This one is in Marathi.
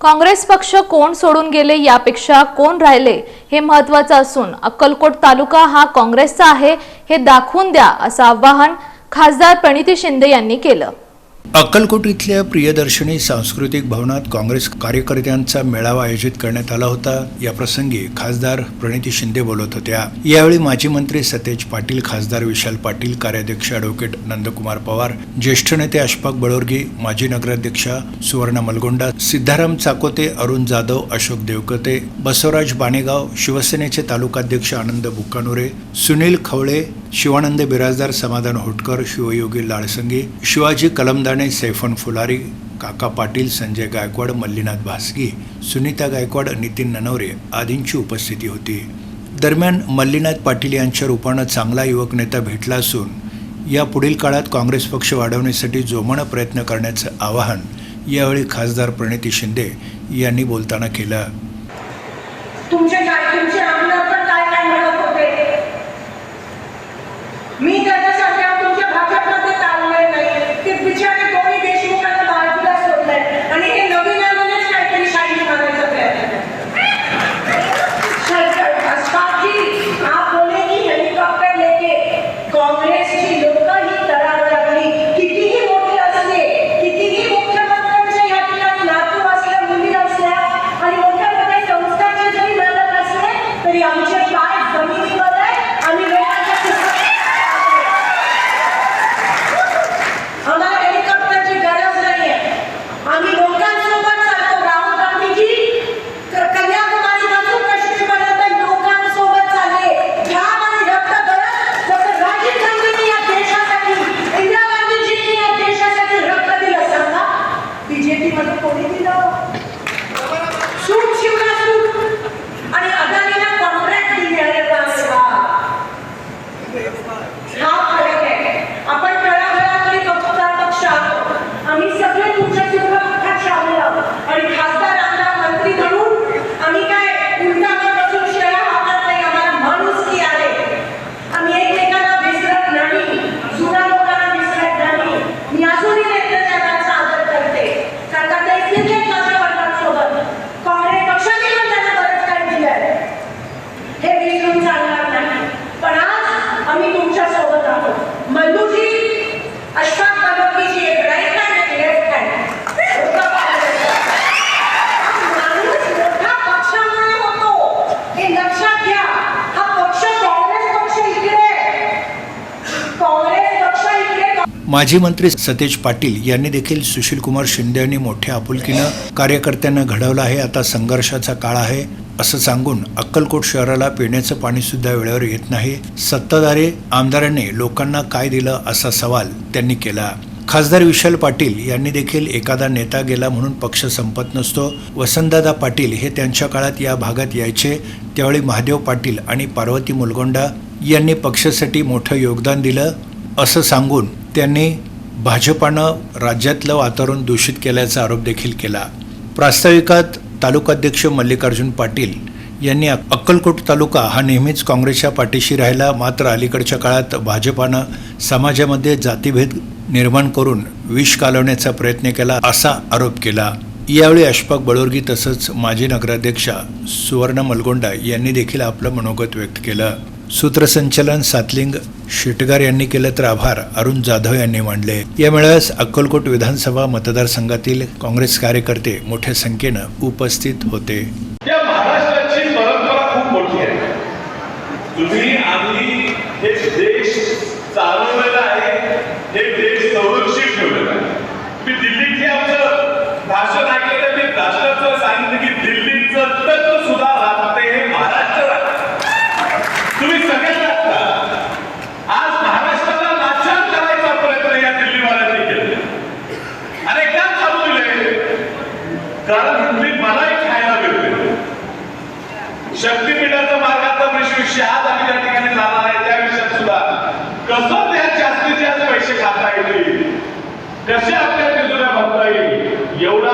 काँग्रेस पक्ष कोण सोडून गेले यापेक्षा कोण राहिले हे महत्वाचं असून अक्कलकोट तालुका हा काँग्रेसचा आहे हे दाखवून द्या असं आवाहन खासदार प्रणिती शिंदे यांनी केलं. अक्कलकोट इथल्या प्रियदर्शनी सांस्कृतिक भवनात काँग्रेस कार्यकर्त्यांचा मेळावा आयोजित करण्यात आला होता. या प्रसंगी खासदार प्रणिती शिंदे बोलत होत्या. यावेळी माजी मंत्री सतेज पाटील खासदार विशाल पाटील कार्याध्यक्ष अॅडव्होकेट नंदकुमार पवार ज्येष्ठ नेते अशफाक बळोरगी माजी नगराध्यक्षा सुवर्णा मलगोंडा सिद्धाराम चाकोते अरुण जाधव अशोक देवकते बसवराज बाणेगाव शिवसेनेचे तालुकाध्यक्ष आनंद बुक्कानुरे सुनील खवळे शिवानंद बिराजदार समाधान होटकर शिवयोगी लाळसंगी शिवाजी कलमदाणे सैफन फुलारी काका पाटील संजय गायकवाड मल्लीनाथ भासगी सुनीता गायकवाड नितीन ननवरे आदींची उपस्थिती होती. दरम्यान मल्लीनाथ पाटील यांच्या रूपानं चांगला युवक नेता भेटला असून या पुढील काळात काँग्रेस पक्ष वाढवण्यासाठी जोमानं प्रयत्न करण्याचं आवाहन यावेळी खासदार प्रणिती शिंदे यांनी बोलताना केलं. माजी मंत्री सतेज पाटील यांनी देखील सुशीलकुमार शिंदे यांनी मोठ्या आपुलकीनं कार्यकर्त्यांना घडवलं आहे. आता संघर्षाचा काळ आहे असं सांगून अक्कलकोट शहराला पिण्याचं पाणी सुद्धा वेळेवर येत नाही. सत्ताधारी आमदारांनी लोकांना काय दिलं असा सवाल त्यांनी केला. खासदार विशाल पाटील यांनी देखील एखादा नेता गेला म्हणून पक्ष संपत नसतो. वसंतदादा पाटील हे त्यांच्या काळात या भागात यायचे. त्यावेळी महादेव पाटील आणि पार्वती मुलगोंडा यांनी पक्षासाठी मोठं योगदान दिलं असं सांगून त्यांनी भाजपानं राज्यातलं वातावरण दूषित केल्याचा आरोप देखील केला. प्रास्ताविकात तालुकाध्यक्ष मल्लिकार्जुन पाटील यांनी अक्कलकोट तालुका हा नेहमीच काँग्रेसच्या पाठीशी राहिला मात्र अलीकडच्या काळात भाजपानं समाजामध्ये जातीभेद निर्माण करून विष कालवण्याचा प्रयत्न केला असा आरोप केला. यावेळी अशफाक बळोरगी तसंच माजी नगराध्यक्षा सुवर्ण मलगोंडा यांनी देखील आपलं मनोगत व्यक्त केलं. सूत्रसंचलन सातलिंग शेटगार यांनी केलं तर आभार. अरुण जाधव यांनी मांडले. या मेळाव्यास अक्कलकोट विधानसभा मतदारसंघातील काँग्रेस कार्यकर्ते मोठ्या संख्येनं उपस्थित होते. या महाराष्ट्राची परंपरा खूप मोठी आहे. तुम्ही आम्ही हे देश चालवलेला आहे. हे कारण हिंदी मलाही खायला भेटते शक्तीपीठाचा मार्गाचा विषय आज आम्ही त्या ठिकाणी जाणार आहे त्या विषयात सुद्धा कसं त्या जास्तीत जास्त पैसे खाता येतील? कसे आपल्या तिजुऱ्या भरता येईल? एवढा